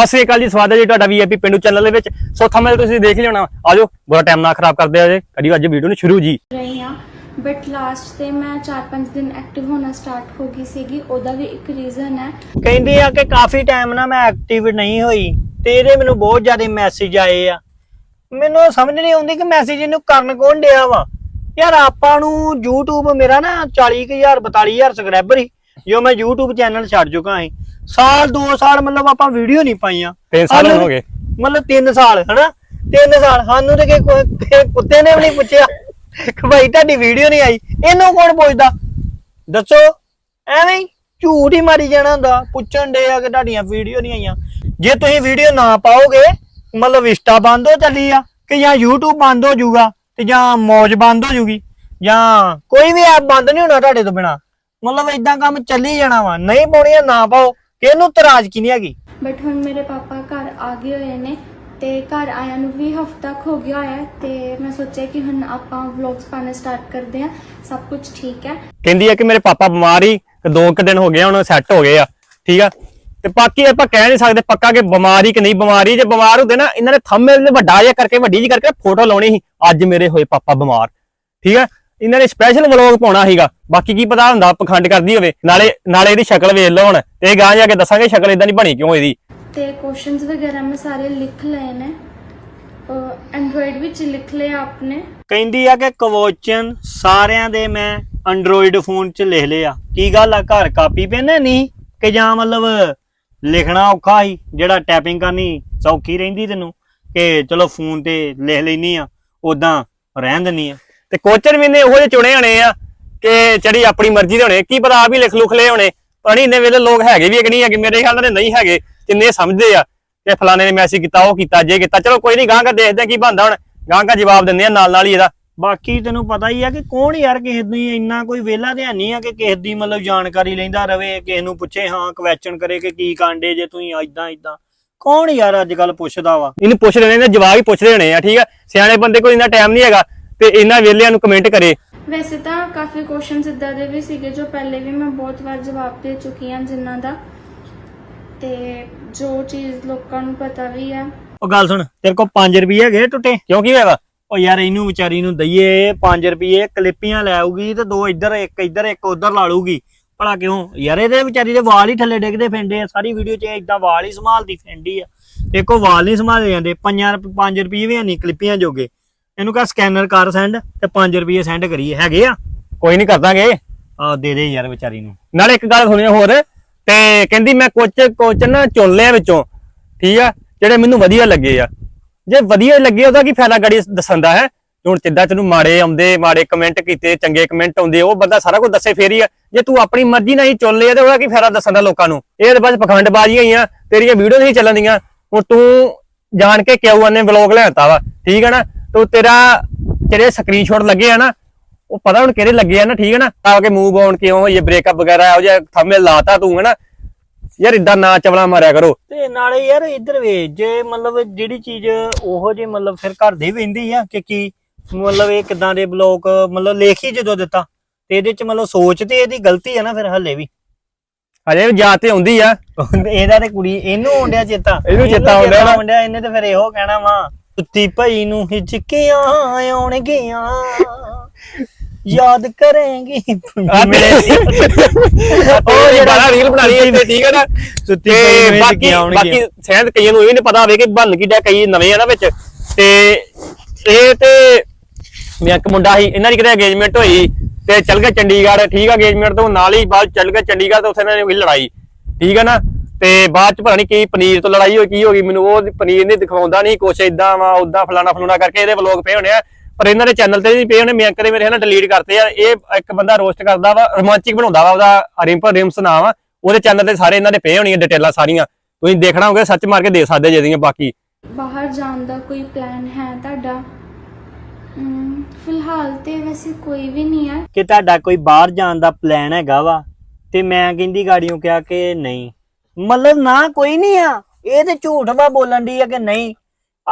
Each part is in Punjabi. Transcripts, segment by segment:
ਸਤਿ ਸ੍ਰੀ ਅਕਾਲ ਜੀ ਸਵਾਗਤ ਹੈ ਜੀ ਤੁਹਾਡਾ ਵੀਆਈਪੀ ਪਿੰਡੂ ਚੈਨਲ ਦੇ ਵਿੱਚ। ਸੋ ਥੰਬਨੇਲ ਤੁਸੀਂ ਦੇਖ ਹੀ ਲਿਆਉਣਾ ਆਜੋ ਬੜਾ ਟਾਈਮ ਨਾ ਖਰਾਬ ਕਰਦੇ ਆ ਜੇ ਕਰੀ ਅੱਜ ਵੀਡੀਓ ਨੂੰ ਸ਼ੁਰੂ ਜੀ। ਰਹੀ ਹਾਂ ਬਟ ਲਾਸਟ ਤੇ ਮੈਂ 4-5 ਦਿਨ ਐਕਟਿਵ ਹੋਣਾ ਸਟਾਰਟ ਹੋ ਗਈ ਸੀਗੀ ਉਹਦਾ ਵੀ ਇੱਕ ਰੀਜ਼ਨ ਹੈ। ਕਹਿੰਦੀ ਆ ਕਿ ਕਾਫੀ ਟਾਈਮ ਨਾ ਮੈਂ ਐਕਟਿਵ ਨਹੀਂ ਹੋਈ ਤੇ ਇਹਦੇ ਮੈਨੂੰ ਬਹੁਤ ਜ਼ਿਆਦਾ ਮੈਸੇਜ ਆਏ ਆ। ਮੈਨੂੰ ਸਮਝ ਨਹੀਂ ਆਉਂਦੀ ਕਿ ਮੈਸੇਜ ਇਹਨੂੰ ਕਰਨ ਕੌਣ ਡਿਆ ਵਾ। ਯਾਰ ਆਪਾਂ ਨੂੰ YouTube ਮੇਰਾ ਨਾ 40000 42000 ਸਬਸਕ੍ਰਾਈਬਰ ਸੀ। ਜੋ ਮੈਂ YouTube ਚੈਨਲ ਛੱਡ ਚੁੱਕਾ ਹਾਂ ਸਾਲ 2 ਸਾਲ ਮਤਲਬ ਆਪਾਂ ਵੀਡੀਓ ਨਹੀਂ ਪਾਈਆਂ। ਤਿੰਨ ਸਾਲ ਸਾਨੂੰ- ਹੋ ਗਏ। ਮਤਲਬ 3 ਸਾਲ ਹਨਾ? 3 ਸਾਲ। ਸਾਨੂੰ ਤੇ ਕੋਈ ਕੁੱਤੇ ਨੇ ਵੀ ਨਹੀਂ ਪੁੱਛਿਆ। ਕਿ ਭਾਈ ਤੁਹਾਡੀ ਵੀਡੀਓ ਨਹੀਂ ਆਈ। ਇਹਨੂੰ ਕੌਣ ਪੁੱਛਦਾ? ਦੱਸੋ। ਐਵੇਂ ਝੂਠ ਹੀ ਮਾਰੀ ਜਾਣਾ ਹੁੰਦਾ। ਪੁੱਛਣ ਦੇ ਆ ਕਿ ਤੁਹਾਡੀਆਂ ਵੀਡੀਓ ਨਹੀਂ ਆਈਆਂ। ਜੇ ਤੁਸੀਂ ਵੀਡੀਓ ਨਾ ਪਾਓਗੇ ਮਤਲਬ ਇੰਸਟਾ ਬੰਦ ਹੋ ਚੱਲੀ ਆ ਕਿ ਜਾਂ YouTube ਬੰਦ ਹੋ ਜਾਊਗਾ ਤੇ ਜਾਂ ਮੌਜ ਬੰਦ ਹੋ ਜੂਗੀ ਜਾਂ ਕੋਈ ਵੀ ਐਪ ਬੰਦ ਨਹੀਂ ਹੋਣਾ ਤੁਹਾਡੇ ਤੋਂ ਬਿਨਾ। ਮਤਲਬ ਇਦਾਂ ਕੰਮ ਚੱਲੀ ਜਾਣਾ ਵਾ ਨਹੀਂ ਪਾਉਣੀਆਂ ਨਾ ਪਾਓ ਕਿਹਨੂੰ ਤਰਾਜ਼ਗੀ ਨਹੀਂ ਹੈਗੀ? ਬਟ ਹੁਣ ਮੇਰੇ ਪਾਪਾ ਘਰ ਆ ਗਏ ਹੋਏ ਨੇ ਤੇ ਘਰ ਆਇਆਂ ਨੂੰ ਵੀ ਹਫਤਾ ਹੋ ਗਿਆ ਹੈ ਤੇ ਮੈਂ ਸੋਚਿਆ ਕਿ ਹੁਣ ਆਪਾਂ ਵਲੌਗਸ ਪਾਣਾ ਸਟਾਰਟ ਕਰਦੇ ਹਾਂ ਸਭ ਕੁਝ ਠੀਕ ਹੈ। ਕਹਿੰਦੀ ਆ ਕਿ ਮੇਰੇ ਪਾਪਾ ਬਿਮਾਰ ਹੀ ਦੋ ਕੁ ਦਿਨ ਹੋ ਗਏ ਆ, ਹੁਣ ਸੈੱਟ ਹੋ ਗਏ ਆ ਠੀਕ ਆ? ਤੇ ਬਾਕੀ ਆਪਾਂ ਕਹਿ ਨਹੀਂ ਸਕਦੇ ਪੱਕਾ ਕਿ ਬਿਮਾਰੀ ਕਿ ਨਹੀਂ ਬਿਮਾਰੀ ਜੇ ਬਿਮਾਰ ਹੁੰਦੇ ਨਾ ਇਹਨਾਂ ਨੇ ਥੰਬਨੇਲ ਵੱਡਾ ਜਿਹਾ ਕਰਕੇ ਵੱਡੀ ਜੀ ਕਰਕੇ ਫੋਟੋ ਲਾਉਣੀ ਸੀ ਅੱਜ ਮੇਰੇ ਹੋਏ ਪਾਪਾ ਬਿਮਾਰ ਠੀਕ ਆ? ਇਹਨਾਂ ਨੇ ਸਪੈਸ਼ਲ ਵਲੌਗ ਪਾਉਣਾ ਸੀਗਾ। ਬਾਕੀ ਕੀ ਪਤਾ ਹੁੰਦਾ ਪਖੰਡ ਕਰਦੀ ਹੋਵੇ। ਨਾਲੇ ਨਾਲੇ ਇਹਦੀ ਸ਼ਕਲ ਵੇਖ ਲਓ ਹੁਣ। ਤੇ ਗਾਂ ਜਾ ਕੇ ਦੱਸਾਂਗੇ ਸ਼ਕਲ ਇਦਾਂ ਦੀ ਬਣੀ ਕਿਉਂ ਇਹਦੀ। ਤੇ ਕੁਐਸਚਨਸ ਵਗੈਰਾ ਮੈਂ ਸਾਰੇ ਲਿਖ ਲਏ ਨੇ। ਐਂਡਰੋਇਡ ਵਿੱਚ ਲਿਖ ਲਏ ਆਪਨੇ। ਕਹਿੰਦੀ ਆ ਕਿ ਕਵੋਚਨ ਸਾਰਿਆਂ ਦੇ ਮੈਂ ਐਂਡਰੋਇਡ ਫੋਨ 'ਚ ਲਿਖ ਲਿਆ ਕੀ ਗੱਲ ਆ ਘਰ ਕਾਪੀ ਪੈਨ ਨਹੀਂ? ਕਿ ਜਾਂ ਮਤਲਬ ਲਿਖਣਾ ਔਖਾ ਹੀ ਜਿਹੜਾ ਟਾਈਪਿੰਗ ਕਰਨੀ ਸੌਖੀ ਰਹਿੰਦੀ ਤੈਨੂੰ? ਕਿ ਚਲੋ ਫੋਨ ਤੇ ਲਿਖ ਲੈਨੀ ਆ ਉਦਾਂ ਰਹਿਣ ਦਿੰਨੀ ਆ। ਤੇ ਕੋਚਰ ਵੀ ਨੇ ਉਹੋ ਜਿਹੇ ਚੁਣੇ ਹੋਣੇ ਆ ਕਿ ਜਿਹੜੀ ਆਪਣੀ ਮਰਜ਼ੀ ਦੇ ਹੋਣੇ। ਕੀ ਪਤਾ ਆਪ ਹੀ ਲਿਖ ਲੁਖ ਲਏ ਹੋਣੇ। ਪਣੀ ਇੰਨੇ ਵੇਲੇ ਲੋਕ ਹੈਗੇ ਵੀ ਆ ਕਿ ਨਹੀਂ ਹੈਗੇ। ਮੇਰੇ ਖਿਆਲ ਨਾਲ ਨਹੀਂ ਹੈਗੇ। ਜਿੰਨੇ ਸਮਝਦੇ ਆ ਕਿ ਫਲਾਣੇ ਨੇ ਮੈਸੇਜ ਕੀਤਾ ਉਹ ਕੀਤਾ ਜੇ ਕੀਤਾ। ਚਲੋ ਕੋਈ ਨਹੀਂ ਗਾਂ ਕਾ ਦੇਖਦੇ ਆ ਕੀ ਬੰਦਾ ਹੁਣ। ਗਾਂ ਕਾ ਜਵਾਬ ਦਿੰਦੇ ਆ ਨਾਲ ਨਾਲ ਹੀ ਇਹਦਾ। ਬਾਕੀ ਤੈਨੂੰ ਪਤਾ ਹੀ ਆ ਕਿ ਕੌਣ ਯਾਰ ਕਿਸੇ ਦੀ ਇੰਨਾ ਕੋਈ ਵਿਹਲਾ ਤੇ ਨਹੀਂ ਆ ਕਿ ਕਿਸੇ ਦੀ ਮਤਲਬ ਜਾਣਕਾਰੀ ਲੈਂਦਾ ਰਵੇ ਕਿਸੇ ਨੂੰ ਪੁੱਛੇ ਹਾਂ ਕੁਐਸਚਨ ਕਰੇ ਕਿ ਕੀ ਕਾਂਡੇ ਜੇ ਤੁਸੀਂ ਇਦਾਂ ਇਦਾਂ ਕੌਣ ਯਾਰ ਅੱਜ ਕੱਲ ਪੁੱਛਦਾ ਵਾ? ਇਹਨੂੰ ਪੁੱਛ ਰਹੇ ਨੇ ਜਵਾਬ ਹੀ ਪੁੱਛ ਰਹੇ ਹੋਣੇ ਆ ਠੀਕ ਆ? ਸਿਆਣੇ ਬੰਦੇ ਕੋਲ ਇੰਨਾ ਟਾਈਮ ਨਹੀਂ ਹੈਗਾ। ਤੇ ਇਹਨਾਂ ਵੇਲਿਆਂ ਨੂੰ ਕਮੈਂਟ ਕਰੇ। ਵੈਸੇ ਤਾਂ ਕਾਫੀ ਕੁਐਸਚਨਸ ਇਦਾਂ ਦੇ ਵੀ ਸੀਗੇ ਜੋ ਪਹਿਲੇ ਵੀ ਮੈਂ ਬਹੁਤ ਵਾਰ ਜਵਾਬ ਦੇ ਚੁੱਕੀ ਹਾਂ ਜਿਨ੍ਹਾਂ ਦਾ। ਤੇ ਜੋ ਚੀਜ਼ ਲੋਕਾਂ ਨੂੰ ਪਤਾ ਵੀ ਆ। ਉਹ ਗੱਲ ਸੁਣ ਤੇਰੇ ਕੋਲ 5 ਰੁਪਏ ਹੈਗੇ ਟੁੱਟੇ। ਕਿਉਂ ਕੀ ਹੋਇਆ? ਉਹ ਯਾਰ ਇਹਨੂੰ ਵਿਚਾਰੀ ਨੂੰ ਦਈਏ 5 ਰੁਪਏ ਕਲਿੱਪੀਆਂ ਲੈ ਆਊਗੀ ਤੇ ਦੋ ਇੱਧਰ ਇੱਕ ਇੱਧਰ ਇੱਕ ਉੱਧਰ ਲਾ ਲੂਗੀ ਭਲਾ ਕਿਉਂ? ਯਾਰ ਇਹਦੇ ਵਿਚਾਰੀ ਦੇ ਵਾਲ ਹੀ ਥੱਲੇ ਡਿੱਗਦੇ ਫਿਰਦੇ ਆ। ਸਾਰੀ ਵੀਡੀਓ 'ਚ ਇਦਾਂ ਵਾਲ ਹੀ ਸੰਭਾਲਦੀ ਫਿਰਦੀ ਆ। ਤੇ ਕੋ ਵਾਲ ਨਹੀਂ ਸੰਭਾਲੇ ਜਾਂਦੇ। 5 5 ਰੁਪਏ ਵੀ ਨਹੀਂ ਕਲਿੱਪੀਆਂ ਜੋਗੇ। ਇਹਨੂੰ ਕਹ ਸਕੈਨਰ ਕਰ ਸੈਂਡ ਤੇ 5 ਰੁਪਏ ਸੈਂਡ ਕਰੀਏ। ਹੈਗੇ ਆ? ਕੋਈ ਨਹੀਂ ਕਰਦਾਂਗੇ ਆ ਦੇ ਦੇ ਯਾਰ ਵਿਚਾਰੀ ਨੂੰ। ਨਾਲੇ ਇੱਕ ਗੱਲ ਸੁਣਿਓ ਹੋਰ ਤੇ ਕਹਿੰਦੀ ਮੈਂ ਕੁਝ ਕੁਝ ਨਾ ਚੁਣ ਲਿਆ ਵਿੱਚੋਂ। ਠੀਕ ਆ? ਜਿਹੜੇ ਮੈਨੂੰ ਵਧੀਆ ਲੱਗੇ ਆ। ਜੇ ਵਧੀਆ ਲੱਗੇ ਉਹਦਾ ਕੀ ਫਾਇਦਾ ਗੜੀ ਦੱਸਣ ਦਾ ਹੈ? ਹੁਣ ਜਿੱਦਾਂ ਤੈਨੂੰ ਮਾੜੇ ਆਉਂਦੇ ਮਾੜੇ ਕਮੈਂਟ ਕੀਤੇ ਚੰਗੇ ਕਮੈਂਟ ਆਉਂਦੇ ਉਹ ਬੰਦਾ ਸਾਰਾ ਕੁਝ ਦੱਸੇ ਫੇਰ ਆ। ਜੇ ਤੂੰ ਆਪਣੀ ਮਰਜ਼ੀ ਨਾਲ ਹੀ ਚੁਣ ਲਿਆ ਤੇ ਉਹਦਾ ਕੀ ਫਾਇਦਾ ਦੱਸਣ ਦਾ ਲੋਕਾਂ ਨੂੰ? ਇਹ ਤਾਂ ਬਸ ਪਖੰਡਬਾਜ਼ੀਆਂ ਹੀ ਆ ਤੇਰੀਆਂ ਵੀਡੀਓ ਨਹੀਂ ਚੱਲਣਦੀਆਂ ਹੁਣ ਤੂੰ ਜਾਣ ਕੇ ਕਿਉਂ ਆਨੇ ਵਲੌਗ ਲੈਤਾ ਵਾ। ਠੀਕ ਹੈ ਨਾ? ਤੂੰ ਤੇਰਾ ਜਿਹੜੇ ਸਕਰੀਨਸ਼ਾਟ ਲੱਗੇ ਆ ਨਾ ਉਹ ਪਤਾ ਹੁਣ ਕਿਹੜੇ ਲੱਗੇ ਆ ਨਾ ਠੀਕ ਹੈ ਨਾ? ਤਾਂ ਕਿ ਮੂਵ ਆਨ ਕਿਉਂ ਇਹ ਬ੍ਰੇਕਅਪ ਵਗੈਰਾ ਉਹ ਜਿਹਾ ਥੰਬਨੇਲ ਲਾਤਾ ਤੂੰ ਹੈ ਨਾ ਯਾਰ ਇਦਾਂ ਨਾ ਚਵਲਾ ਮਾਰਿਆ ਕਰੋ। ਤੇ ਨਾਲੇ ਯਾਰ ਇੱਧਰ ਵੇ ਜੇ ਮਤਲਬ ਜਿਹੜੀ ਚੀਜ਼ ਉਹੋ ਜੇ ਮਤਲਬ ਫਿਰ ਘਰ ਦੇ ਵਹਿੰਦੀ ਆ ਕਿ ਕੀ ਮਤਲਬ ਇਹ ਕਿਦਾਂ ਦੇ ਬਲੌਕ ਮਤਲਬ ਲੇਖ ਹੀ ਜਦੋਂ ਦਿੱਤਾ ਤੇ ਇਹਦੇ ਚ ਮਤਲਬ ਸੋਚ ਤੇ ਇਹਦੀ ਗਲਤੀ ਆ ਨਾ ਫਿਰ ਹੱਲੇ ਵੀ। ਅਜੇ ਵੀ ਯਾਦ ਤੇ ਹੁੰਦੀ ਆ। ਇਹਦਾ ਤੇ ਕੁੜੀ ਇਹਨੂੰ ਆਉਂਦਿਆ ਚੇਤਾ। ਇਹਨੂੰ ਚੇਤਾ। ਆਉਂਦਿਆ ਇਹਨੇ ਤੇ ਫਿਰ ਇਹੋ ਕਹਿਣਾ ਵਾ ਸੁੱਤੀ ਪਈ ਨੂੰ ਹਿਚਕੀਆਂ ਆਉਣਗੀਆਂ। ਯਾਦ ਕਰਾਂਗੀ ਆ ਮੇਰੇ ਉਹ ਜਿਹੜਾ ਗਾਣਾ ਰੀਲ ਬਣਾਣੀ ਹੈ ਤੇ ਠੀਕ ਹੈ ਨਾ? ਸੁੱਤੀ ਪਈ ਨੂੰ ਬਾਕੀ ਬਾਕੀ ਸ਼ਾਇਦ ਕਈਆਂ ਨੂੰ ਇਹ ਨਹੀਂ ਪਤਾ ਹੋਵੇ ਕਿ ਬਣ ਕੀ ਡਿਆ ਕਈ ਨਵੇਂ ਆ ਨਾ ਵਿੱਚ। ਤੇ ਇਹ ਤੇ ਮੈਂ ਇੱਕ ਮੁੰਡਾ ਸੀ ਇਹਨਾਂ ਦੀ ਕਿਤੇ ਅਗੇਜਮੈਂਟ ਹੋਈ। ਤੇ ਚੱਲ ਗਿਆ ਚੰਡੀਗੜ੍ਹ ਠੀਕ ਆ ਅਗੇਜਮੈਂਟ ਤੋਂ ਨਾਲ ਹੀ ਬਾਅਦ ਚੱਲ ਗਿਆ ਚੰਡੀਗੜ੍ਹ ਤੇ ਉੱਥੇ ਇਹਨਾਂ ਨੇ ਲੜਾਈ। ਠੀਕ ਹੈ ਨਾ? ਤੇ ਬਾਅਦ ਚ ਪਤਾ ਨਹੀਂ ਕੀ ਪਨੀਰ ਤੋਂ ਲੜਾਈ ਹੋਈ ਕੀ ਹੋ ਗਈ ਮੈਨੂੰ ਉਹ ਪਨੀਰ ਨਹੀਂ ਦਿਖਾਉਂਦਾ ਨਹੀਂ ਕੁਛ ਇਦਾਂ ਵਾ ਉਦਾਂ ਫਲਾਣਾ ਫਲੂਣਾ ਕਰਕੇ ਇਹਦੇ ਵਲੋਗ ਪਏ ਹੋਣੇ ਆ। ਪਰ ਇਹਨਾਂ ਦੇ ਚੈਨਲ ਤੇ ਨਹੀਂ ਪਏ ਹੋਣੇ ਮੈਂ ਕਦੇ ਮੇਰੇ ਹਨਾ ਡਿਲੀਟ ਕਰਤੇ ਆ। ਇਹ ਇੱਕ ਬੰਦਾ ਰੋਸਟ ਕਰਦਾ ਵਾ ਰੋਮਾਂਚਿਕ ਬਣਾਉਂਦਾ ਵਾ ਉਹਦਾ ਰਿੰਪਲ ਰਿਮਸ ਨਾਮ ਆ। ਉਹਦੇ ਚੈਨਲ ਤੇ ਸਾਰੇ ਇਹਨਾਂ ਦੇ ਪਏ ਹੋਣੀਆਂ ਡਿਟੇਲਾਂ ਸਾਰੀਆਂ। ਤੁਸੀਂ ਦੇਖਣਾ ਹੋਵੇ ਸੱਚ ਮਾਰ ਕੇ ਦੇ ਸਕਦੇ ਜਿਹਦੀਆਂ ਬਾਕੀ। ਬਾਹਰ ਜਾਣ ਦਾ ਕੋਈ ਪਲਾਨ ਹੈ ਤੁਹਾਡਾ? ਫਿਲਹਾਲ ਤੇ ਵੈਸੇ ਕੋਈ ਵੀ ਨਹੀਂ ਹੈ। ਕਿ ਤੁਹਾਡਾ ਕੋਈ ਬਾਹਰ ਜਾਣ ਦਾ ਪਲਾਨ ਹੈਗਾ ਵਾ? ਤੇ ਮੈਂ ਕਹਿੰਦੀ ਗਾੜੀਆਂ ਕਿਹਾ ਕਿ ਨਹੀਂ। ਮਤਲਬ ਨਾ ਕੋਈ ਨਹੀਂ ਆ। ਇਹ ਤੇ ਝੂਠ ਵਾ ਬੋਲਣ ਦੀ ਆ ਕਿ ਨਹੀਂ।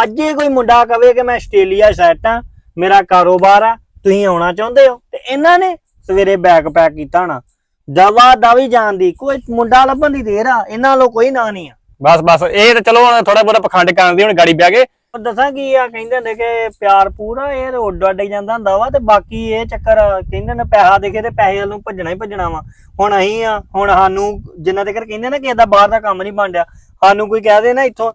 ਅੱਜ ਹੀ ਕੋਈ ਮੁੰਡਾ ਕਵੇ ਕਿ ਮੈਂ ਆਸਟ੍ਰੇਲੀਆ ਸੈੱਟ ਆ ਮੇਰਾ ਕਾਰੋਬਾਰ ਆ, ਤੁਸੀਂ ਆਉਣਾ ਚਾਹੁੰਦੇ ਹੋ। ਤੇ ਇਹਨਾਂ ਨੇ ਸਵੇਰੇ ਬੈਗ ਪੈਕ ਕੀਤਾ ਹੋਣਾ। ਦਵਾ ਦਵੀ ਜਾਣ ਦੀ, ਕੋਈ ਮੁੰਡਾ ਲੱਭਣ ਦੀ ਦੇਰ ਆ। ਇਹਨਾਂ ਲੋ ਕੋਈ ਨਾ ਨਹੀਂ ਆ। ਬਸ ਬਸ, ਇਹ ਤਾਂ ਚਲੋ ਹੁਣ ਥੋੜਾ ਬਹੁਤਾ ਪਖੰਡ ਕਰਨ ਦੀ, ਹੁਣ ਗਾੜੀ ਬਹਿ ਕੇ ਪਰ ਦੱਸਾਂ ਕੀ ਆ, ਕਹਿੰਦੇ ਹੁੰਦੇ ਕਿ ਪਿਆਰ ਪੂਰਾ ਇਹ ਤਾਂ ਉੱਡ ਜਾਂਦਾ ਹੁੰਦਾ ਵਾ ਤੇ ਬਾਕੀ ਇਹ ਚੱਕਰ ਕਹਿੰਦੇ ਨੇ ਪੈਸਾ ਦੇਖੇ ਤੇ ਪੈਸੇ ਵੱਲੋਂ ਭੱਜਣਾ ਹੀ ਭੱਜਣਾ ਵਾ। ਹੁਣ ਅਸੀਂ ਆ, ਹੁਣ ਸਾਨੂੰ ਜਿੰਨਾ ਤੱਕ ਕਹਿੰਦੇ ਨਾ ਕਿ ਇਹਦਾ ਬਾਹਰ ਦਾ ਕੰਮ ਨਹੀਂ ਬਣਿਆ ਸਾਨੂੰ ਕੋਈ ਕਹਿ ਦੇ ਨਾ ਇੱਥੋਂ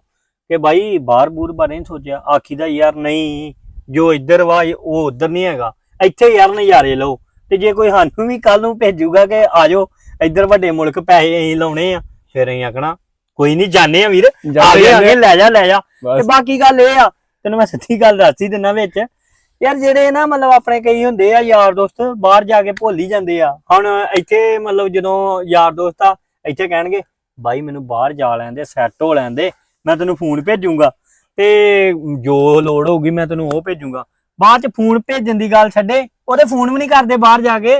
ਕਿ ਬਾਈ ਬਾਹਰ ਬੂਰ ਬਾਰੇ ਨਹੀਂ ਸੋਚਿਆ ਆਖੀਦਾ ਯਾਰ ਨਹੀਂ, ਜੋ ਇੱਧਰ ਵਾ ਉਹ ਉੱਧਰ ਨਹੀਂ ਹੈਗਾ। ਇੱਥੇ ਯਾਰ ਨਜ਼ਾਰੇ ਲਓ ਤੇ ਜੇ ਕੋਈ ਸਾਨੂੰ ਵੀ ਕੱਲ ਨੂੰ ਭੇਜੂਗਾ ਕਿ ਆਜੋ ਇੱਧਰ ਵੱਡੇ ਮੁਲਕ ਪੈਸੇ ਅਸੀਂ ਲਾਉਣੇ ਆ, ਫਿਰ ਅਸੀਂ ਆਖਣਾ ਕੋਈ ਨਹੀਂ ਜਾਣੇ ਆ ਵੀਰ। ਆ ਜਾਂਦੇ ਗਏ, ਆ ਜਾਂਦੇ। ਗਏ, ਲੈ ਜਾ ਲੈ ਜਾ। ਤੇ ਬਾਕੀ ਗੱਲ ਇਹ ਆ ਤੈਨੂੰ ਮੈਂ ਸੱਚੀ ਗੱਲ ਦੱਸੀ ਦਿੰਨਾ ਵਿੱਚ। ਯਾਰ ਜਿਹੜੇ ਨਾ ਮਤਲਬ ਆਪਣੇ ਕਈ ਹੁੰਦੇ ਆ ਯਾਰ ਦੋਸਤ ਬਾਹਰ ਜਾ ਕੇ ਭੁੱਲ ਹੀ ਜਾਂਦੇ ਆ। ਹੁਣ ਇੱਥੇ ਮਤਲਬ ਜਦੋਂ ਯਾਰ ਦੋਸਤ ਆ ਇੱਥੇ ਕਹਿਣਗੇ ਬਾਈ ਮੈਨੂੰ ਬਾਹਰ ਜਾ ਲੈਂਦੇ ਸੈੱਟ ਹੋ ਲੈਂਦੇ ਮੈਂ ਤੈਨੂੰ ਫੋਨ ਭੇਜੂੰਗਾ। ਤੇ ਜੋ ਲੋੜ ਹੋਊਗੀ ਮੈਂ ਤੈਨੂੰ ਉਹ ਭੇਜੂੰਗਾ। ਬਾਅਦ ਚ ਫੋਨ ਭੇਜਣ ਦੀ ਗੱਲ ਛੱਡੇ ਉਹਦੇ ਫੋਨ ਵੀ ਨਹੀਂ ਕਰਦੇ ਬਾਹਰ ਜਾ ਕੇ।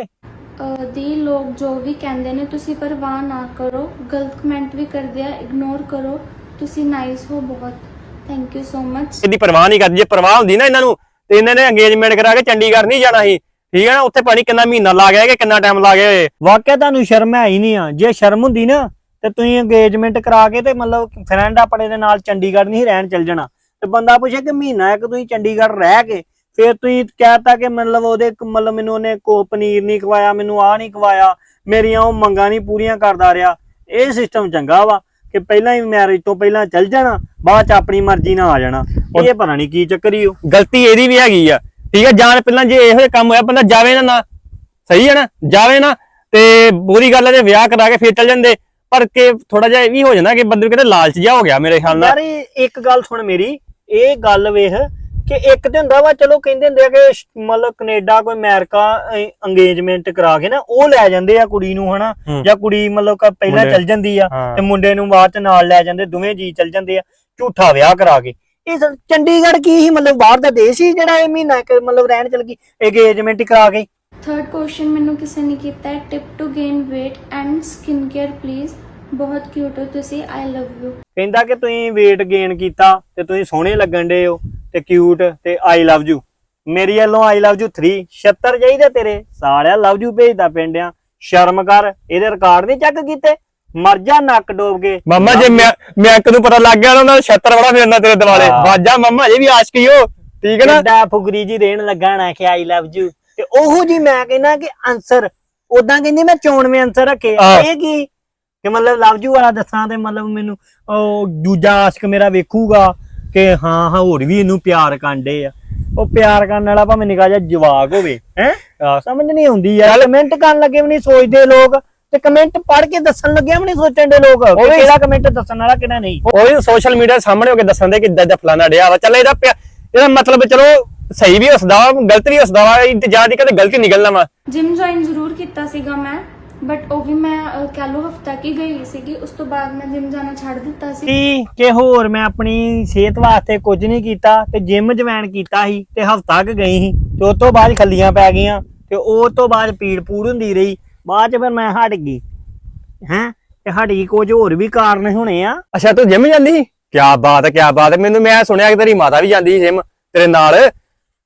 ਦੀ ਲੋਕ ਜੋ ਵੀ ਕਹਿੰਦੇ ਨੇ ਤੁਸੀਂ ਪਰਵਾਹ ਨਾ ਕਰੋ। ਗਲਤ ਕਮੈਂਟ ਵੀ ਕਰਦੇ ਆ ਇਗਨੋਰ ਕਰੋ। ਤੁਸੀਂ ਨਾਈਸ ਹੋ ਬਹੁਤ। ਥੈਂਕ ਯੂ ਸੋ ਮਚ ਇਹਦੀ ਪਰਵਾਹ ਨਹੀਂ ਕਰਦੀ। ਜੇ ਪਰਵਾਹ ਹੁੰਦੀ ਨਾ ਇਹਨਾਂ ਨੂੰ ਤੇ ਇਹਨਾਂ ਨੇ ਅੰਗੇਜਮੈਂਟ ਕਰਾ ਕੇ ਚੰਡੀਗੜ੍ਹ ਨਹੀਂ ਜਾਣਾ ਸੀ। ਠੀਕ ਹੈ ਨਾ? ਉੱਥੇ ਪਾਣੀ ਕਿੰਨਾ ਮਹੀਨਾ ਲਾ ਗਿਆ ਕਿ ਕਿੰਨਾ ਟਾਈਮ ਲਾ ਗਿਆ ਵਾਕਿਆ ਤੁਹਾਨੂੰ ਸ਼ਰਮ ਹੈ ਹੀ ਨਹੀਂ ਆ। ਜੇ ਸ਼ਰਮ ਹੁੰਦੀ ਨਾ ਤੇ ਤੁਸੀਂ ਅੰਗੇਜਮੈਂਟ ਕਰਾ ਕੇ ਤੇ ਮਤਲਬ ਫਰੈਂਡ ਆਪਣੇ ਦੇ ਨਾਲ ਚੰਡੀਗੜ੍ਹ ਨਹੀਂ ਰਹਿਣ ਚੱਲ ਜਾਣਾ। ਤੇ ਬੰਦਾ ਪੁੱਛੇ ਕਿ ਮਹੀਨਾ ਇੱਕ ਤੁਸੀਂ ਚੰਡੀਗੜ੍ਹ ਰਹਿ ਕੇ ਫਿਰ ਤੁਸੀਂ ਕਹਿਤਾ ਕਿ ਮਤਲਬ ਉਹਦੇ ਮਤਲਬ ਮੈਨੂੰ ਉਹਨੇ ਕੋ ਪਨੀਰ ਨਹੀਂ ਖਵਾਇਆ ਮੈਨੂੰ ਆਹ ਨਹੀਂ ਖਵਾਇਆ ਮੇਰੀਆਂ ਉਹ ਮੰਗਾਂ ਨਹੀਂ ਪੂਰੀਆਂ ਕਰਦਾ ਰਿਹਾ। ਇਹ ਸਿਸਟਮ ਚੰਗਾ ਵਾ ਕਿ ਪਹਿਲਾਂ ਹੀ ਮੈਰਿਜ ਤੋਂ ਪਹਿਲਾਂ ਚੱਲ ਜਾਣਾ ਬਾਅਦ ਚ ਆਪਣੀ ਮਰਜ਼ੀ ਨਾਲ ਆ ਜਾਣਾ। ਇਹ ਪਤਾ ਨਹੀਂ ਕੀ ਚੱਕਰੀ ਉਹ ਗਲਤੀ ਇਹਦੀ ਵੀ ਹੈਗੀ ਆ। ਠੀਕ ਹੈ ਜਾਣ ਪਹਿਲਾਂ ਜੇ ਇਹੋ ਜਿਹਾ ਕੰਮ ਹੋਇਆ ਬੰਦਾ ਜਾਵੇ ਨਾ ਨਾ। ਸਹੀ ਹੈ ਨਾ ਜਾਵੇ ਨਾ ਤੇ ਬੁਰੀ ਗੱਲ ਹੈ ਜੇ ਵਿਆਹ ਕਰਾ ਕੇ ਫੇਰ ਚੱਲ ਜਾਂਦੇ। ਪਰ ਕਿ ਥੋੜਾ ਜਿਹਾ ਇਹ ਵੀ ਹੋ ਜਾਂਦਾ ਕਿ ਬੰਦੇ ਨੂੰ ਕਿਤੇ ਲਾਲਚ ਜਿਹਾ ਹੋ ਗਿਆ ਮੇਰੇ ਖਿਆਲ ਨਾਲ। ਯਾਰ ਇੱਕ ਗੱਲ ਸੁਣ ਮੇਰੀ ਇਹ ਗੱਲ ਵੇਖ ਕਿ ਇੱਕ ਤੇ ਹੁੰਦਾ ਵਾ ਚਲੋ ਕਹਿੰਦੇ ਹੁੰਦੇ ਆ ਕਿ ਮਤਲਬ ਕੈਨੇਡਾ ਕੋਈ ਅਮਰੀਕਾ ਅੰਗੇਜਮੈਂਟ ਕਰਾ ਕੇ ਨਾ ਉਹ ਲੈ ਜਾਂਦੇ ਆ ਕੁੜੀ ਨੂੰ ਹਨਾ। ਜਾਂ ਕੁੜੀ ਮਤਲਬ ਕ- ਪਹਿਲਾਂ ਚੱਲ ਜਾਂਦੀ ਆ। ਤੇ ਮੁੰਡੇ ਨੂੰ ਬਾਅਦ ਚ ਨਾਲ ਲੈ ਜਾਂਦੇ ਦੋਵੇਂ ਜੀ ਚੱਲ ਜਾਂਦੇ ਆ ਝੂਠਾ ਵਿਆਹ ਕਰਾ ਕੇ। ਇਹ ਚੰਡੀਗੜ੍ਹ ਕੀ ਹੀ ਮਤਲਬ ਬਾਹਰ ਦਾ ਦੇਸ਼ ਹੀ ਜਿਹੜਾ ਇਹ ਮਹੀਨਾ ਕੁ ਮਤਲਬ ਰਹਿਣ ਚੱਲ ਗਈ ਅੰਗੇਜਮੈਂਟ ਕਰਾ ਕੇ? ਥਰਡ ਕੁਐਸਚਨ ਮੈਨੂੰ ਕਿਸੇ ਨੇ ਕੀਤਾ ਹੈ tip to gain weight and skin care please ਬਹੁਤ ਕਿਊਟ ਹੋ ਤੁਸੀਂ ਆਈ ਲਵ ਯੂ ਕਹਿੰਦਾ ਕਿ ਤੁਸੀਂ weight gain ਕੀਤਾ ਤੇ ਤੁਸੀਂ ਸੋਹਣੇ ਲੱਗਣ ਦੇ ਹੋ। ਤੇ ਕਿਊਟ ਤੇ ਆਈ ਲਵ ਯੂ ਮੇਰੀ ਵੱਲੋਂ ਆਈ ਲਵ ਯੂ 3 76 ਚਾਹੀਦੇ ਤੇਰੇ। ਸਾਲਿਆ ਲਵ ਯੂ ਭੇਜਦਾ ਪਿੰਡਿਆਂ। ਸ਼ਰਮ ਕਰ ਇਹਦੇ ਰਿਕਾਰਡ ਨਹੀਂ ਚੈੱਕ ਕੀਤੇ। ਮਰ ਜਾ ਨੱਕ ਡੋਬ ਕੇ। ਮੰਮਾ ਜੇ ਮੈਂ ਮੈਂ ਨੂੰ ਪਤਾ ਲੱਗ ਗਿਆ ਉਹਨਾਂ 76 ਵਾਲਾ ਫਿਰਨਾ ਤੇਰੇ ਦਿਵਾਲੇ। ਬਾਜਾ ਮੰਮਾ ਇਹ ਵੀ ਆਸ਼ਕੀ ਹੋ। ਠੀਕ ਹੈ ਨਾ? ਕਿੱਡਾ ਫੁਗਰੀ ਜੀ ਦੇਣ ਲੱਗਾ ਨਾ ਕਿ ਆਈ ਲਵ ਯੂ ਤੇ ਉਹੋ ਜੀ ਮੈਂ ਕਹਿੰਦਾ ਕਿ ਆਨਸਰ ਉਦਾਂ ਕਹਿੰਦੀ ਮੈਂ ਚੋਣਵੇਂ ਆਨਸਰ ਰੱਖੇ। ਇਹ ਕੀ? ਕਿ ਮਤਲਬ ਲਵ ਯੂ ਵਾਲਾ ਦੱਸਾਂ ਤੇ ਮਤਲਬ ਮੈਨੂੰ ਉਹ ਦੂਜਾ ਆਸ਼ਕ ਮੇਰਾ ਵੇਖੂਗਾ। ਕਿ ਹਾਂ ਹਾਂ ਹੋਰ ਵੀ ਇਹਨੂੰ ਪਿਆਰ ਕਾਂਡੇ ਆ। ਉਹ ਪਿਆਰ ਕਰਨ ਵਾਲਾ ਭਾਵੇਂ ਨਿਕਾ ਜਾ ਜਵਾਕ ਹੋਵੇ ਹੈ? ਸਮਝ ਨਹੀਂ ਆਉਂਦੀ ਯਾਰ ਕਮੈਂਟ ਕਰਨ ਲੱਗੇ ਵੀ ਨਹੀਂ ਸੋਚਦੇ ਲੋਕ ਤੇ ਕਮੈਂਟ ਪੜ੍ਹ ਕੇ ਦੱਸਣ ਲੱਗੇ ਵੀ ਨਹੀਂ ਸੋਚਣ ਦੇ ਲੋਕ ਕਿਹੜਾ ਕਮੈਂਟ ਦੱਸਣ ਵਾਲਾ ਕਿਹੜਾ ਨਹੀਂ। ਉਹ ਸੋਸ਼ਲ ਮੀਡੀਆ ਸਾਹਮਣੇ ਹੋ ਕੇ ਦੱਸਣ ਦੇ ਕਿ ਇਦਾਂ ਦਾ ਫਲਾਣਾ ਡਿਆ ਵਾ। ਚੱਲ ਇਹਦਾ ਪਿਆ- ਇਹਦਾ ਮਤਲਬ ਚਲੋ ਸਹੀ ਵੀ ਹੱਸਦਾ ਵਾ ਗਲਤ ਵੀ ਹੱਸਦਾ ਵਾ ਇੰਤਜ਼ਾਰ ਦੀ ਕਦੇ ਗਲਤੀ ਨਿਕਲਣਾ ਵਾ। ਜਿਮ ਜੁਆਇਨ ਜ਼ਰੂਰ ਕੀਤਾ ਸੀਗਾ ਮੈਂ। ਬਟ ਉਹ ਵੀ ਮੈਂ ਅਹ, ਕਹਿ ਲਓ ਹਫਤਾ ਕੀ ਗਈ ਸੀਗੀ ਉਸ ਤੋਂ ਬਾਅਦ ਮੈਂ ਜਿਮ ਜਾਣਾ ਛੱਡ ਦਿੱਤਾ ਸੀ। ਕੀ ਕਿ ਹੋਰ ਮੈਂ ਆਪਣੀ ਸਿਹਤ ਵਾਸਤੇ ਕੁਝ ਨਹੀਂ ਕੀਤਾ ਤੇ ਜਿਮ ਜੁਆਇਨ ਕੀਤਾ ਸੀ ਤੇ ਹਫਤਾ ਕ ਗਈ ਸੀ ਤੇ ਉਸ ਤੋਂ ਬਾਅਦ ਖੱਲੀਆਂ ਪੈ ਗਈਆਂ ਤੇ ਉਹ ਤੋਂ ਬਾਅਦ ਪੀੜ ਪੂੜ ਹੁੰਦੀ ਰਹੀ ਬਾਅਦ ਚ ਫਿਰ ਮੈਂ ਹਟ ਗਈ। ਹੈ? ਤੇ ਹਟ ਗਈ ਕੁਝ ਹੋਰ ਵੀ ਕਾਰਨ ਹੋਣੇ ਆ। ਅੱਛਾ ਤੂੰ ਜਿਮ ਜਾਂਦੀ ਸੀ? ਕੀ ਬਾਤ ਹੈ ਕੀ ਬਾਤ ਹੈ ਮੈਨੂੰ ਮੈਂ ਸੁਣਿਆ ਕਿ ਤੇਰੀ ਮਾਤਾ ਵੀ ਜਾਂਦੀ ਸੀ ਜਿਮ ਤੇਰੇ ਨਾਲ।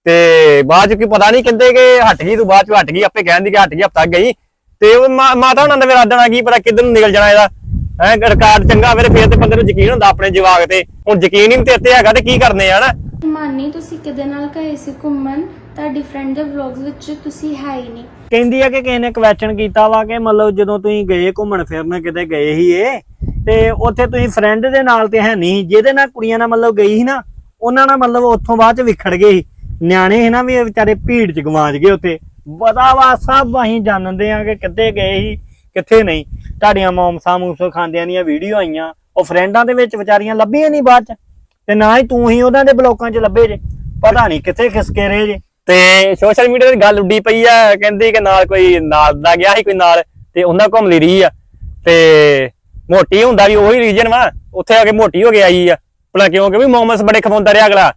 ਤੇ ਬਾਅਦ ਚ ਕੀ ਪਤਾ ਨਹੀਂ ਕਹਿੰਦੇ ਕਿ ਹਟ ਗਈ ਤੂੰ ਬਾਅਦ ਚ ਹਟ ਗਈ ਆਪੇ ਕਹਿੰਦੀ ਕਿ ਹਟ ਗਈ ਹਫਤਾ ਗਈ। ਤੇ ਉਹ ਮਾ- ਮਾਤਾ ਉਹਨਾਂ ਦਾ ਫਿਰ ਆਦਣਾ ਕੀ ਪਤਾ ਕਿੱਧਰ ਨੂੰ ਨਿਕਲ ਜਾਣਾ ਇਹਦਾ। ਹੈ ਰਿਕਾਰਡ ਚੰਗਾ ਮੇਰੇ ਫੇਰ ਤੇ ਬੰਦੇ ਨੂੰ ਯਕੀਨ ਹੁੰਦਾ ਆਪਣੇ ਜਵਾਕ ਤੇ। ਹੁਣ ਯਕੀਨ ਹੀ ਨਹੀਂ ਤੇਰੇ ਤੇ ਹੈਗਾ ਤੇ ਕੀ ਕਰਨੇ ਆ ਨਾ ਮਾਨੀ ਤੁਸੀਂ ਕਿਹਦੇ ਨਾਲ ਗਏ ਸੀ ਘੁੰਮਣ? ਤੁਹਾਡੀ ਫਰੈਂਡ ਦੇ ਵਲੌਗਸ ਵਿੱਚ ਤੁਸੀਂ ਹੈ ਹੀ ਨਹੀਂ। ਕਹਿੰਦੀ ਆ ਕਿ ਕਿਸੇ ਨੇ ਕੁਐਸਚਨ ਕੀਤਾ ਵਾ ਕਿ ਮਤਲਬ ਜਦੋਂ ਤੁਸੀਂ ਗਏ ਘੁੰਮਣ ਫਿਰਨ ਕਿਤੇ ਗਏ ਸੀ ਇਹ? ਤੇ ਉੱਥੇ ਤੁਸੀਂ ਫਰੈਂਡ ਦੇ ਨਾਲ ਤੇ ਹੈ ਨਹੀਂ ਜਿਹਦੇ ਨਾਲ ਕੁੜੀਆਂ ਨਾਲ ਮਤਲਬ ਗਈ ਸੀ ਨਾ ਉਹਨਾਂ ਨਾਲ ਮਤਲਬ ਉੱਥੋਂ ਬਾਅਦ ਚ ਵਿਖੜ ਗਏ ਸੀ। ਨਿਆਣੇ ਸੀ ਨਾ ਵੀ ਇਹ ਵਿਚਾਰੇ ਭੀੜ ਚ ਗਵਾਚ ਗਏ ਉੱਥੇ। ਪਤਾ ਵਾ, ਸਭ ਅਸੀਂ ਜਾਣਦੇ ਆ ਕਿ ਕਿੱਥੇ ਗਏ ਸੀ, ਕਿੱਥੇ ਨਹੀਂ। ਤੁਹਾਡੀਆਂ ਮੌਮਸਾ ਮੂਸੋ ਖਾਂਦਿਆਂ ਦੀਆਂ ਵੀਡੀਓ ਆਈਆਂ, ਉਹ ਫਰੈਂਡਾਂ ਦੇ ਵਿੱਚ ਵਿਚਾਰੀਆਂ ਲੱਭੀਆਂ ਨਹੀਂ ਬਾਅਦ ਚ। ਤੇ ਨਾ ਹੀ ਤੂੰ ਹੀ ਉਹਨਾਂ ਦੇ ਬਲੋਕਾਂ 'ਚ ਲੱਭੇ ਜੇ। ਪਤਾ ਨਹੀਂ ਕਿੱਥੇ ਖਿਸਕੇ ਰਹੇ ਜੇ। ਤੇ ਸੋਸ਼ਲ ਮੀਡੀਆ ਤੇ ਗੱਲ ਉੱਡੀ ਪਈ ਆ, ਕਹਿੰਦੀ ਕਿ ਨਾਲ ਕੋਈ ਨਾਲ ਦਾ ਗਿਆ ਸੀ, ਕੋਈ ਨਾਲ, ਤੇ ਉਹਨਾਂ ਘੁੰਮ ਲਈ ਰਹੀ ਆ। ਤੇ ਮੋਟੀ ਹੁੰਦਾ ਵੀ ਉਹੀ ਰੀਜਨ ਵਾ, ਉੱਥੇ ਆ ਕੇ ਮੋਟੀ ਹੋ ਕੇ ਆਈ ਆ। ਭਲਾ ਕਿਉਂ? ਕਿ ਵੀ ਮੋਮਸ ਬੜੇ ਖਵਾਉਂਦਾ ਰਿਹਾ ਅਗਲਾ।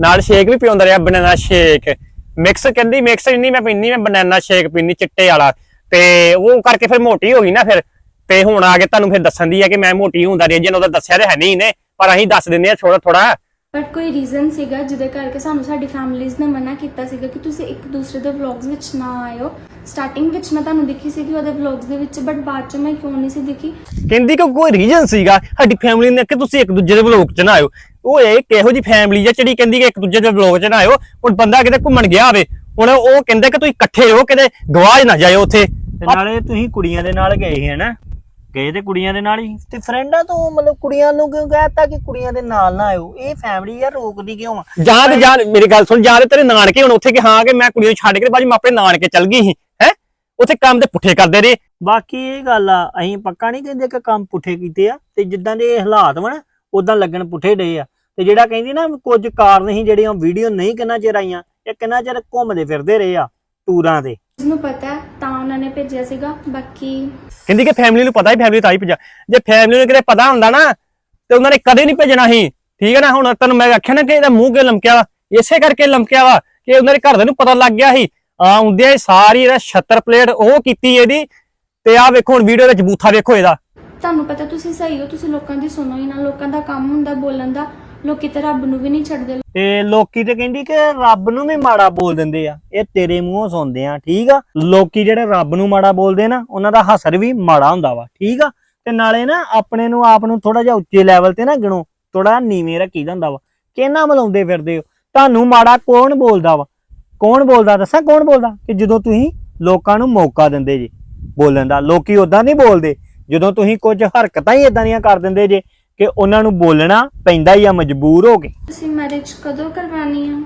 ਨਾਲ ਸ਼ੇਕ ਵੀ ਪਿਉਂਦਾ ਰਿਹਾ ਬਨਾਨਾ ਸ਼ੇਕ ਮਿਕਸ ਕਹਿੰਦੀ ਮਿਕਸ ਨਹੀਂ ਮੈਂ ਪੀਨੀ ਮੈਂ ਬਨਾਨਾ ਸ਼ੇਕ ਪੀਨੀ ਚਿੱਟੇ ਵਾਲਾ। ਤੇ ਉਹ ਕਰਕੇ ਫਿਰ ਮੋਟੀ ਹੋ ਗਈ ਨਾ ਫਿਰ। ਤੇ ਹੁਣ ਆ ਕੇ ਤੁਹਾਨੂੰ ਫਿਰ ਦੱਸਣ ਦੀ ਆ ਕਿ ਮੈਂ ਮੋਟੀ ਹੁੰਦਾ ਰੀਜਨ ਉਹਦਾ ਦੱਸਿਆ ਤੇ ਹੈ ਨਹੀਂ ਨੇ ਪਰ ਅਸੀਂ ਦੱਸ ਦਿੰਦੇ ਆ ਥੋੜਾ ਥੋੜਾ ਬਟ ਕੋਈ ਰੀਜ਼ਨ ਸੀਗਾ ਜਿਹਦੇ ਕਰਕੇ ਸਾਨੂੰ ਸਾਡੀ ਫੈਮਿਲੀਜ਼ ਨੇ ਮਨਾ ਕੀਤਾ ਸੀਗਾ ਕਿ ਤੁਸੀਂ ਇੱਕ ਦੂਸਰੇ ਦੇ ਵਲੌਗਸ ਵਿੱਚ ਨਾ ਆਇਓ। ਸਟਾਰਟਿੰਗ ਵਿੱਚ ਮੈਂ ਤੁਹਾਨੂੰ ਦਿਖੀ ਸੀ ਕਿ ਉਹਦੇ ਵਲੌਗਸ ਦੇ ਵਿੱਚ ਬਟ ਬਾਅਦ ਚ ਮੈਂ ਕਿਉਂ ਨਹੀਂ ਸੀ ਦਿਖੀ? ਕਹਿੰਦੀ ਕਿ ਕੋਈ ਰੀਜਨ ਸੀਗਾ ਸਾਡੀ ਫੈਮਿਲੀ ਨੇ ਕਿ ਤੁਸੀਂ ਇੱਕ ਦੂਜੇ ਦੇ ਵਲੋਗ ਚ ਨਾ ਆਇਓ। ਉਹ ਇਹ ਕਿਹੋ ਜੀ ਫੈਮਿਲੀ ਆ ਜਿਹੜੀ ਕਹਿੰਦੀ ਕਿ ਇੱਕ ਦੂਜੇ ਦੇ ਵਲੋਗ ਚ ਨਾ ਆਇਓ ਹੁਣ ਬੰਦਾ ਕਿਤੇ ਘੁੰਮਣ ਗਿਆ ਹੋਵੇ ਹੁਣ ਉਹ ਕਹਿੰਦਾ ਕਿ ਤੁਸੀਂ ਇਕੱਠੇ ਰਹੋ ਕਿਤੇ ਗਵਾਜ ਨਾ ਜਾਇਓ ਉੱਥੇ। ਤੇ ਨਾਲੇ ਤੁਸੀਂ ਕੁੜੀਆਂ ਦੇ ਨਾਲ ਗਏ ਸੀ ਹਨਾ? ਗਏ ਤੇ ਕੁੜੀਆਂ ਦੇ ਨਾਲ ਹੀ? ਤੇ ਫਰੈਂਡਾਂ ਤੋਂ ਮਤਲਬ ਕੁੜੀਆਂ ਨੂੰ ਕਿਉਂ ਕਹਿਤਾ ਕਿ ਕੁੜੀਆਂ ਦੇ ਨਾਲ ਨਾ ਆਇਓ? ਇਹ ਫੈਮਿਲੀ ਯਾਰ ਰੋਕਦੀ ਕਿਉਂ ਆ? ਜਾਂ ਤੇ ਜਾਂ ਮੇਰੀ ਗੱਲ ਸੁਣ ਜਾਂ ਤੇ ਤੇਰੇ ਨਾਨਕੇ ਹੁਣ ਉੱਥੇ ਕਿ ਹਾਂ ਕਿ ਮੈਂ ਕੁੜੀ ਨੂੰ ਛੱਡ ਕੇ ਬਾਜੀ ਮੈਂ ਆਪਣੇ ਨਾਨਕੇ ਚੱਲ ਗਈ ਸੀ ਹੈ? ਉੱਥੇ ਕੰਮ ਤੇ ਪੁੱਠੇ ਕਰਦੇ ਰਹੇ। ਬਾਕੀ ਇਹ ਗੱਲ ਆ ਅਸੀਂ ਪੱਕਾ ਨਹੀਂ ਕਹਿੰਦੇ ਕਿ ਕੰਮ ਪੁੱਠੇ ਕੀਤੇ ਆ ਤੇ ਜਿੱਦਾਂ ਦੇ ਇਹ ਹਾਲਾਤ ਵਾ ਨਾ ਉਦਾਂ ਲੱਗਣ ਪੁੱਠੇ ਡੇ ਆ। ਤੇ ਜਿਹੜਾ ਕਹਿੰਦੀ ਨਾ ਕੁਝ ਕਾਰਨ ਸੀ ਜਿਹੜੀਆਂ ਵੀਡੀਓ ਨਹੀਂ ਕਿੰਨਾ ਚਿਰ ਆਈਆਂ ਇਹ ਕਿੰਨਾ ਚਿਰ ਘੁੰਮਦੇ ਫਿਰਦੇ ਰਹੇ ਆ ਟੂਰਾਂ ਤੇ। ਨੂੰ ਪਤਾ ਹੈ ਤਾਂ ਉਹਨਾਂ ਨੇ ਭੇਜਿਆ ਸੀਗਾ ਬਾਕੀ ਕਹਿੰਦੀ ਕਿ ਫੈਮਿਲੀ ਨੂੰ ਪਤਾ ਹੀ ਫੈਮਿਲੀ ਤਾਂ ਹੀ ਭੇਜਿਆ। ਜੇ ਫੈਮਿਲੀ ਨੂੰ ਕਿਤੇ ਪਤਾ ਹੁੰਦਾ ਨਾ ਤੇ ਉਹਨਾਂ ਨੇ ਕਦੇ ਨਹੀਂ ਭੇਜਣਾ ਸੀ। ਠੀਕ ਹੈ ਨਾ ਹੁਣ ਤੈਨੂੰ ਮੈਂ ਆਖਿਆ ਨਾ ਕਿ ਇਹਦਾ ਮੂੰਹ ਕਿਉਂ ਲਮਕਿਆ ਵਾ? ਇਸੇ ਕਰਕੇ ਲਮਕਿਆ ਵਾ ਕਿ ਉਹਨਾਂ ਦੇ ਘਰਦਿਆਂ ਨੂੰ ਪਤਾ ਲੱਗ ਗਿਆ ਸੀ। ਆ ਹੁੰਦਿਆਂ ਹੀ ਸਾਰੀ ਇਹਦਾ 76 ਪਲੇਟ ਉਹ ਕੀਤੀ ਇਹਦੀ ਤੇ ਆਹ ਵੇਖੋ ਹੁਣ ਵੀਡੀਓ ਵਿੱਚ ਬੂਥਾ ਵੇਖੋ ਇਹਦਾ। ਤੁਹਾਨੂੰ ਪਤਾ ਤੁਸੀਂ ਸਹੀ ਹੋ ਤੁਸੀਂ ਲੋਕਾਂ ਦੀ ਸੁਣੋ ਹੀ ਨਾ ਲੋਕਾਂ ਦਾ ਕੰਮ ਹੁੰਦਾ ਬੋਲਣ ਦਾ। ਲੋਕੀ ਤਾਂ ਰੱਬ ਨੂੰ ਵੀ ਨਹੀਂ ਛੱਡਦੇ। ਤੇ ਲੋਕੀ ਤੇ ਕਹਿੰਦੀ ਕਿ ਰੱਬ ਨੂੰ ਵੀ ਮਾੜਾ ਬੋਲ ਦਿੰਦੇ ਆ। ਇਹ ਤੇਰੇ ਮੂੰਹੋਂ ਸੁਣਦੇ ਆ, ਠੀਕ ਆ? ਲੋਕੀ ਜਿਹੜੇ ਰੱਬ ਨੂੰ ਮਾੜਾ ਬੋਲਦੇ ਨਾ, ਉਹਨਾਂ ਦਾ ਹਸਰ ਵੀ ਮਾੜਾ ਹੁੰਦਾ ਵਾ, ਠੀਕ ਆ? ਤੇ ਨਾਲੇ ਨਾ ਆਪਣੇ ਨੂੰ, ਆਪ ਨੂੰ ਥੋੜਾ ਜਿਹਾ ਉੱਚੇ ਲੈਵਲ ਤੇ ਨਾ ਗਿਣੋ ਥੋੜਾ ਨੀਵੇਂ ਰੱਖੀਦਾ ਹੁੰਦਾ ਵਾ। ਕਿਹਨਾਂ ਮਲਾਉਂਦੇ ਫਿਰਦੇ ਹੋ? ਤੁਹਾਨੂੰ ਮਾੜਾ ਕੌਣ ਬੋਲਦਾ ਵਾ? ਕੌਣ ਬੋਲਦਾ? ਦੱਸਾਂ ਕੌਣ ਬੋਲਦਾ? ਕਿ ਜਦੋਂ ਤੁਸੀਂ ਲੋਕਾਂ ਨੂੰ ਮੌਕਾ ਦਿੰਦੇ ਜੇ ਬੋਲਣ ਦਾ, ਲੋਕੀ ਉਦਾਂ ਨਹੀਂ ਬੋਲਦੇ। ਜਦੋਂ ਤੁਸੀਂ ਕੁਝ ਹਰਕਤਾਂ ਹੀ ਇਦਾਂ ਦੀਆਂ ਕਰ ਦਿੰਦੇ ਜੇ ਕਿ ਉਹਨਾਂ ਨੂੰ ਬੋਲਣਾ ਪੈਂਦਾ ਹੀ ਆ ਮਜਬੂਰ ਹੋ ਕੇ ਤੁਸੀਂ ਮੈਰਿਜ ਕਦੋਂ ਕਰਵਾਣੀ ਆ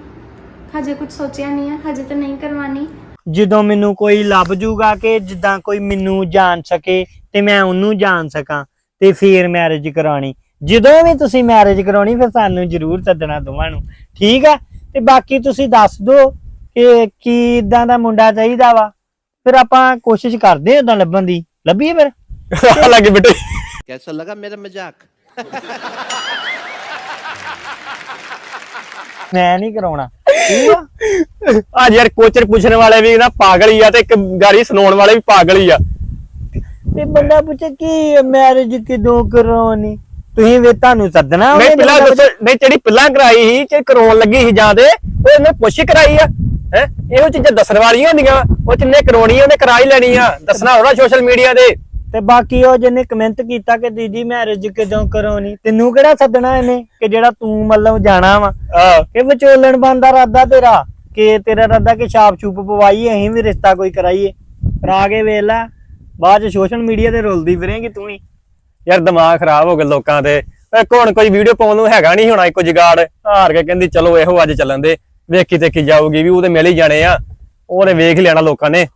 ਹਜੇ ਕੁਝ ਸੋਚਿਆ ਨਹੀਂ ਹੈ ਹਜੇ ਤਾਂ ਨਹੀਂ ਕਰਵਾਣੀ ਜਦੋਂ ਮੈਨੂੰ ਕੋਈ ਲੱਭ ਜੂਗਾ ਕਿ ਜਿੱਦਾਂ ਕੋਈ ਮੈਨੂੰ ਜਾਣ ਸਕੇ ਤੇ ਮੈਂ ਉਹਨੂੰ ਜਾਣ ਸਕਾਂ ਤੇ ਫੇਰ ਮੈਰਿਜ ਕਰਾਉਣੀ ਜਦੋਂ ਵੀ ਤੁਸੀਂ ਮੈਰਿਜ ਕਰਾਉਣੀ ਫਿਰ ਸਾਨੂੰ ਜ਼ਰੂਰ ਸੱਦਣਾ ਦੋਵਾਂ ਨੂੰ ਠੀਕ ਆ ਤੇ ਬਾਕੀ ਤੁਸੀਂ ਦੱਸ ਦਿਓ ਕਿ ਕੀ ਇਦਾਂ ਦਾ ਮੁੰਡਾ ਚਾਹੀਦਾ ਵਾ ਫਿਰ ਆਪਾਂ ਕੋਸ਼ਿਸ਼ ਕਰਦੇ ਹਾਂ ਉਦਾਂ ਲੱਭਣ ਦੀ ਲੱਭੀਏ ਫਿਰ ਲੱਗੇ ਬੇਟੇ कैसा लगा मेरा मजाक ਮੈਂ ਨਹੀਂ ਕਰਾਉਣਾ। ਆ? ਯਾਰ ਕੋਚਰ ਪੁੱਛਣ ਵਾਲੇ ਵੀ ਨਾ ਪਾਗਲ ਹੀ ਆ ਤੇ ਇੱਕ ਗਾੜੀ ਸੁਣਾਉਣ ਵਾਲੇ ਵੀ ਪਾਗਲ ਹੀ ਆ। ਤੇ ਬੰਦਾ ਪੁੱਛੇ ਕੀ ਮੈਰਿਜ ਕਿਦੋਂ ਕਰਾਉਣੀ? ਤੁਸੀਂ ਵੀ ਤੁਹਾਨੂੰ ਸੱਦਣਾ ਨਹੀਂ ਪਹਿਲਾਂ ਦੱਸੋ ਨਹੀਂ ਜਿਹੜੀ ਪਹਿਲਾਂ ਕਰਾਈ ਸੀ ਕਿ ਕਰਾਉਣ ਲੱਗੀ ਸੀ ਜਾਂ ਦੇ ਉਹ ਇਹਨੇ ਪੁੱਛ ਕਰਾਈ ਆ। ਹੈ? ਇਹੋ ਚੀਜ਼ਾਂ ਦੱਸਣ ਵਾਲੀਆਂ ਹੁੰਦੀਆਂ ਉਹ ਜਿੰਨੇ ਕਰਾਉਣੀ ਉਹਨੇ ਕਰਾ ਹੀ ਲੈਣੀ ਆ। ਦੱਸਣਾ ਹੋਣਾ ਸੋਸ਼ਲ ਮੀਡੀਆ ਤੇ। ਤੇ ਬਾਕੀ ਉਹ ਜਿਹਨੇ ਕਮੈਂਟ ਕੀਤਾ ਕਿ ਦੀਦੀ ਮੈਰਿਜ ਕਦੋਂ ਕਰਾਉਣੀ ਤੈਨੂੰ ਕਿਹੜਾ ਸੱਦਣਾ ਇਹਨੇ ਕਿ ਜਿਹੜਾ ਤੂੰ ਮਤਲਬ ਜਾਣਾ ਵਾ? ਕਿ ਵਿਚੋਲਣ ਬੰਦਾ ਰਾਦਾ ਤੇਰਾ ਕਿ ਤੇਰਾ ਰਾਦਾ ਕਿ ਛਾਪ ਛੂਪ ਪਵਾਈਏ ਅਸੀਂ ਵੀ ਰਿਸ਼ਤਾ ਕੋਈ ਕਰਾਈਏ। ਕਰਾ ਕੇ ਵੇਖ ਲੈ ਬਾਅਦ ਚ ਸੋਸ਼ਲ ਮੀਡੀਆ ਤੇ ਰੁਲਦੀ ਫਿਰੇਂਗੀ ਤੂੰ ਵੀ। ਯਾਰ ਦਿਮਾਗ ਖਰਾਬ ਹੋ ਗਿਆ ਲੋਕਾਂ ਦੇ। ਇਹ ਕੋਣ ਕੋਈ ਵੀਡੀਓ ਪਾਉਣ ਨੂੰ ਹੈਗਾ ਨਹੀਂ ਹੋਣਾ ਇੱਕੋ ਜਗਾੜ। ਹਾਰ ਕੇ ਕਹਿੰਦੀ ਚਲੋ ਇਹੋ ਅੱਜ ਚੱਲਣ ਦੇ। ਵੇਖੀ ਦੇਖੀ ਜਾਊਗੀ ਵੀ ਉਹਦੇ ਮਿਲ ਹੀ ਜਾਣੇ ਆ। ਉਹਨੇ ਵੇਖ ਲੈਣਾ ਲੋਕਾਂ ਨੇ।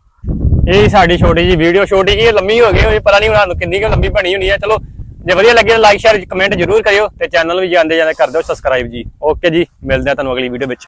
ਇਹ ਸਾਡੀ ਛੋਟੀ ਜੀ ਵੀਡੀਓ ਛੋਟੀ ਜੀ ਲੰਮੀ ਹੋ ਗਈ ਹੋਈ ਪਤਾ ਨਹੀਂ ਨੂੰ ਕਿੰਨੀ ਕੁ ਲੰਮੀ ਬਣੀ ਹੋਣੀ ਹੈ ਚਲੋ, ਜੇ ਵਧੀਆ ਲੱਗੇ ਲਾਈਕ ਸ਼ੇਅਰ ਕਮੈਂਟ ਜ਼ਰੂਰ ਕਰਿਓ ਤੇ ਚੈਨਲ ਵੀ ਜਾਂਦੇ ਜਾਂਦੇ ਕਰ ਦਿਓ ਸਬਸਕ੍ਰਾਈਬ ਜੀ। ਓਕੇ ਜੀ, ਮਿਲਦੇ ਆ ਤੁਹਾਨੂੰ ਅਗਲੀ ਵੀਡੀਓ ਵਿੱਚ।